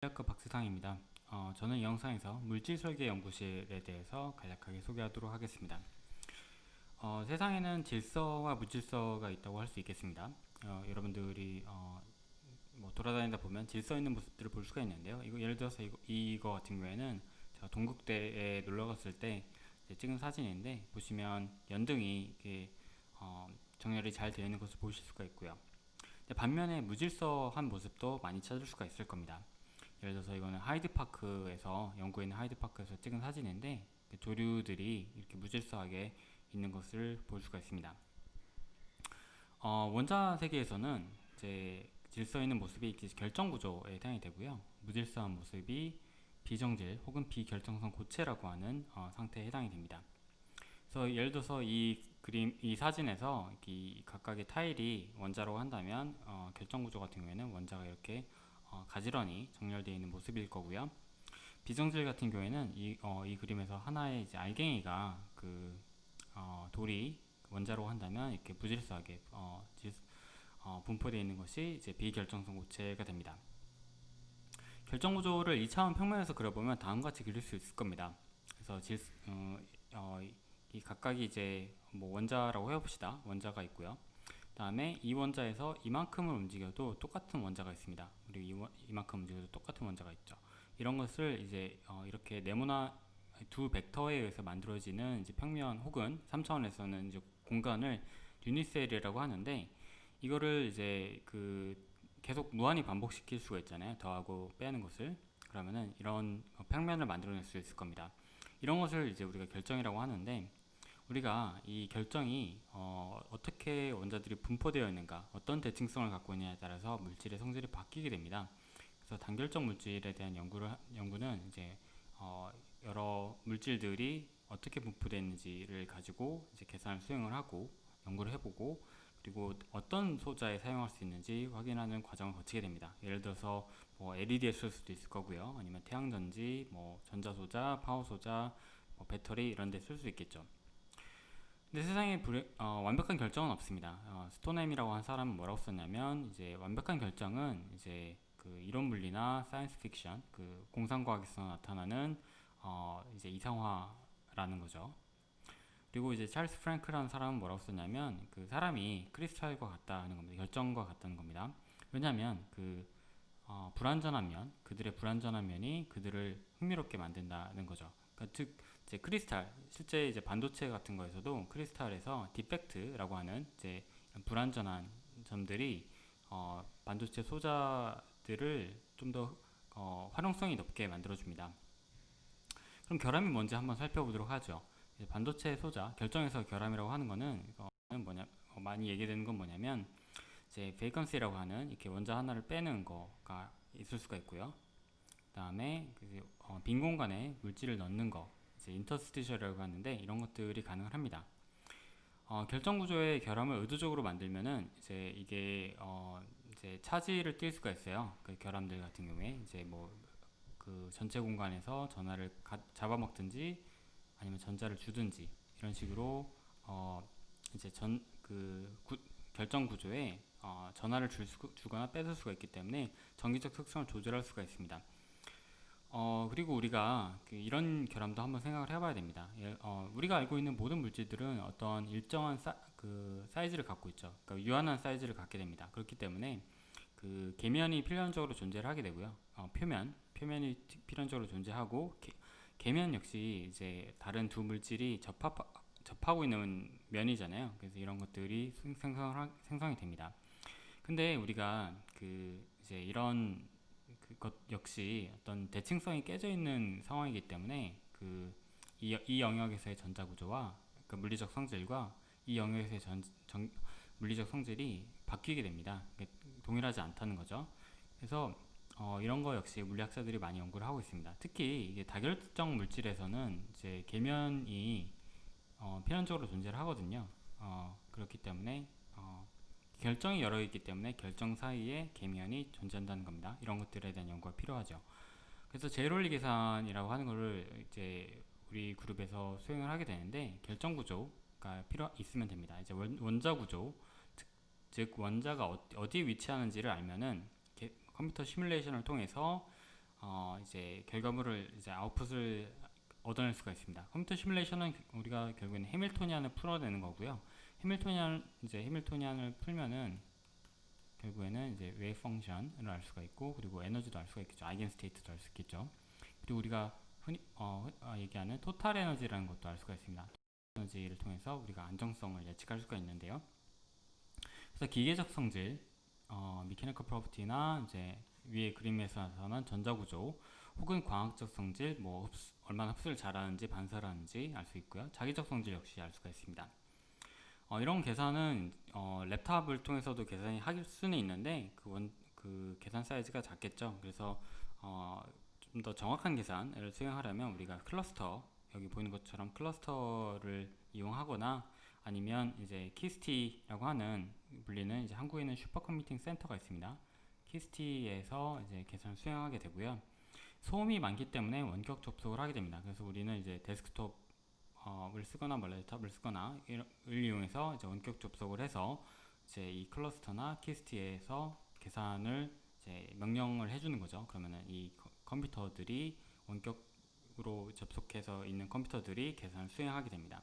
대학교 박세상입니다. 어, 저는 이 영상에서 물질 설계 연구실에 대해서 간략하게 소개하도록 하겠습니다. 어, 세상에는 질서와 무질서가 있다고 할 수 있겠습니다. 어, 여러분들이 어, 뭐 돌아다니다 보면 질서 있는 모습들을 볼 수가 있는데요. 이거 예를 들어서 이거, 이거 같은 경우에는 제가 동국대에 놀러 갔을 때 찍은 사진인데 보시면 연등이 이렇게 어, 정렬이 잘 되어 있는 것을 보실 수가 있고요. 반면에 무질서한 모습도 많이 찾을 수가 있을 겁니다. 예를 들어서 이거는 하이드파크에서 영국에 있는 하이드파크에서 찍은 사진인데 그 조류들이 이렇게 무질서하게 있는 것을 볼 수가 있습니다. 어, 원자 세계에서는 이제 질서 있는 모습이 결정 구조에 해당이 되고요. 무질서한 모습이 비정질 혹은 비결정성 고체라고 하는 어, 상태에 해당이 됩니다. 그래서 예를 들어서 이 그림, 이 사진에서 이 각각의 타일이 원자라고 한다면 어, 결정 구조 같은 경우에는 원자가 이렇게 어, 가지런히 정렬되어 있는 모습일 거고요. 비정질 같은 경우에는 이, 어, 이 그림에서 하나의 이제 알갱이가 그 어, 돌이 원자로 한다면 이렇게 무질서하게 어, 질, 어, 분포되어 있는 것이 이제 비결정성 고체가 됩니다. 결정 구조를 2차원 평면에서 그려보면 다음과 같이 그릴 수 있을 겁니다. 그래서 질, 어, 어, 이 각각이 이제 뭐 원자라고 해봅시다. 원자가 있고요. 다음에 이 원자에서 이만큼을 움직여도 똑같은 원자가 있습니다. 그리고 이, 원- 이만큼 움직여도 똑같은 원자가 있죠. 이런 것을 이제 어, 이렇게 네모나 두 벡터에 의해서 만들어지는 이제 평면 혹은 3차원에서는 이제 공간을 유니셀이라고 하는데 이거를 이제 그 계속 무한히 반복시킬 수가 있잖아요. 더하고 빼는 것을 그러면은 이런 어, 평면을 만들어낼 수 있을 겁니다. 이런 것을 이제 우리가 결정이라고 하는데 우리가 이 결정이 어, 어떻게 원자들이 분포되어 있는가, 어떤 대칭성을 갖고 있느냐에 따라서 물질의 성질이 바뀌게 됩니다. 그래서 단결적 물질에 대한 연구를 하- 연구는 이제 어, 여러 물질들이 어떻게 분포되어 있는지를 가지고 이제 계산을 수행을 하고 연구를 해보고 그리고 어떤 소자에 사용할 수 있는지 확인하는 과정을 거치게 됩니다. 예를 들어서 뭐 LED에 쓸 수도 있을 거고요, 아니면 태양전지, 뭐 전자소자, 파워소자, 뭐 배터리 이런 데 쓸 수 있겠죠. 근데 세상에 불, 어, 완벽한 결정은 없습니다. 어, 스토넴이라고 한 사람은 뭐라고 썼냐면 이제 완벽한 결정은 이제 그 이론 물리나 사이언스 픽션, 그 공상과학에서 나타나는 어, 이제 이상화라는 거죠. 그리고 이제 찰스 프랭크라는 사람은 뭐라고 썼냐면 그 사람이 크리스탈과 같다는 겁니다. 결정과 같다는 겁니다. 왜냐하면 그 어, 불완전한 면, 그들의 불완전한 면이 그들을 흥미롭게 만든다는 거죠. 그러니까 즉 이제 크리스탈 실제 이제 반도체 같은 거에서도 크리스탈에서 디펙트라고 하는 이제 불완전한 점들이 어, 반도체 소자들을 좀더 어, 활용성이 높게 만들어줍니다. 그럼 결함이 뭔지 한번 살펴보도록 하죠. 반도체 소자 결정에서 결함이라고 하는 거는 어, 뭐냐 어, 많이 얘기되는 건 뭐냐면 이제 베이컨시라고 하는 이렇게 원자 하나를 빼는 거가 있을 수가 있고요. 그다음에 그, 어, 빈 공간에 물질을 넣는 거 이제 인터스티셜이라고 하는데 이런 것들이 가능을 합니다. 어, 결정 구조의 결함을 의도적으로 만들면은 이제 이게 어, 이제 차지를 띌 수가 있어요. 그 결함들 같은 경우에 이제 뭐 그 전체 공간에서 전하를 가- 잡아먹든지 아니면 전자를 주든지 이런 식으로 어, 이제 전 그 결정 구조에 어, 전하를 줄 수, 주거나 뺏을 수가 있기 때문에 정기적 특성을 조절할 수가 있습니다. 어, 그리고 우리가 그 이런 결함도 한번 생각을 해봐야 됩니다. 예, 어, 우리가 알고 있는 모든 물질들은 어떤 일정한 사, 그 사이즈를 갖고 있죠. 그러니까 유한한 사이즈를 갖게 됩니다. 그렇기 때문에 그 계면이 필연적으로 존재를 하게 되고요. 어, 표면, 표면이 티- 필연적으로 존재하고 계, 계면 역시 이제 다른 두 물질이 접합, 접하고 있는 면이잖아요. 그래서 이런 것들이 생- 생성을, 생성이 됩니다. 근데 우리가 그 이제 이런 그것 역시 어떤 대칭성이 깨져 있는 상황이기 때문에 그 이 이 영역에서의 전자 구조와 그 물리적 성질과 이 영역에서의 전, 정, 물리적 성질이 바뀌게 됩니다. 동일하지 않다는 거죠. 그래서 어, 이런 거 역시 물리학자들이 많이 연구를 하고 있습니다. 특히 이게 다결적 물질에서는 이제 계면이 어, 필연적으로 존재를 하거든요. 어, 그렇기 때문에 어, 결정이 여러 있기 때문에 결정 사이에 계면이 존재한다는 겁니다. 이런 것들에 대한 연구가 필요하죠. 그래서 제로리 계산이라고 하는 거를 이제 우리 그룹에서 수행을 하게 되는데 결정 구조가 필요 있으면 됩니다. 이제 원, 원자 구조 즉, 즉 원자가 어, 어디 에 위치하는지를 알면은 컴퓨터 시뮬레이션을 통해서 어, 이제 결과물을 이제 아웃풋을 얻어낼 수가 있습니다. 컴퓨터 시뮬레이션은 우리가 결국에는 해밀토니안을 풀어내는 거고요. 해밀토니안 이제 해밀토니안을 풀면은 결국에는 이제 웨이브 펑션을 알 수가 있고 그리고 에너지도 알 수가 있겠죠. 아이겐 스테이트도 알 수 있겠죠. 그리고 우리가 흔히 어, 흔- 어, 얘기하는 토탈 에너지라는 것도 알 수가 있습니다. 에너지를 통해서 우리가 안정성을 예측할 수가 있는데요. 그래서 기계적 성질, 어, 미케니컬 프로퍼티나 이제 위에 그림에서 나타난 전자구조 혹은 광학적 성질, 뭐 흡수, 얼마나 흡수를 잘하는지 반사하는지 알 수 있고요. 자기적 성질 역시 알 수가 있습니다. 어, 이런 계산은 어, 랩탑을 통해서도 계산이 할 수는 있는데 그, 원, 그 계산 사이즈가 작겠죠. 그래서 어, 좀 더 정확한 계산을 수행하려면 우리가 클러스터 여기 보이는 것처럼 클러스터를 이용하거나 아니면 이제 키스티라고 하는 불리는 이제 한국에 있는 슈퍼컴퓨팅 센터가 있습니다. 키스티에서 이제 계산을 수행하게 되고요. 소음이 많기 때문에 원격 접속을 하게 됩니다. 그래서 우리는 이제 데스크톱 을 쓰거나 뭐 랩탑을 쓰거나 이를 이용해서 이제 원격 접속을 해서 이제 이 클러스터나 키스티에서 계산을 이제 명령을 해주는 거죠. 그러면은 이 컴- 컴퓨터들이 원격으로 접속해서 있는 컴퓨터들이 계산을 수행하게 됩니다.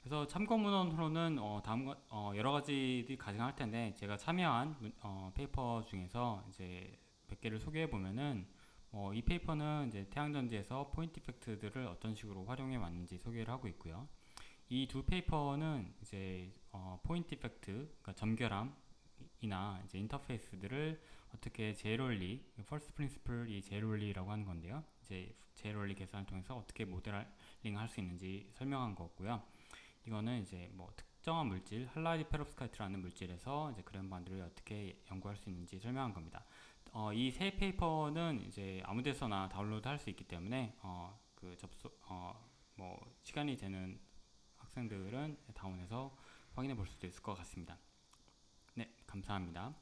그래서 참고 문헌으로는 어, 다음과 어, 여러 가지들이 가능할 텐데 제가 참여한 문- 어, 페이퍼 중에서 이제 몇 개를 소개해 보면은 어, 이 페이퍼는 이제 태양전지에서 포인트 이펙트들을 어떤 식으로 활용해 왔는지 소개를 하고 있고요. 이 두 페이퍼는 이제 어, 포인트 이펙트, 그러니까 점결함이나 이제 인터페이스들을 어떻게 제로리, 퍼스트 프린시플 이 제로리라고 하는 건데요. 이제 제로리 계산을 통해서 어떻게 모델링 할 수 있는지 설명한 거고요. 이거는 이제 뭐 특정한 물질, 할라이드 페롭스카이트라는 물질에서 이제 그랜 반드를 어떻게 연구할 수 있는지 설명한 겁니다. 어, 이 세 페이퍼는 이제 아무데서나 다운로드 할 수 있기 때문에 어, 그 접속 어, 뭐 시간이 되는 학생들은 다운해서 확인해 볼 수도 있을 것 같습니다. 네, 감사합니다.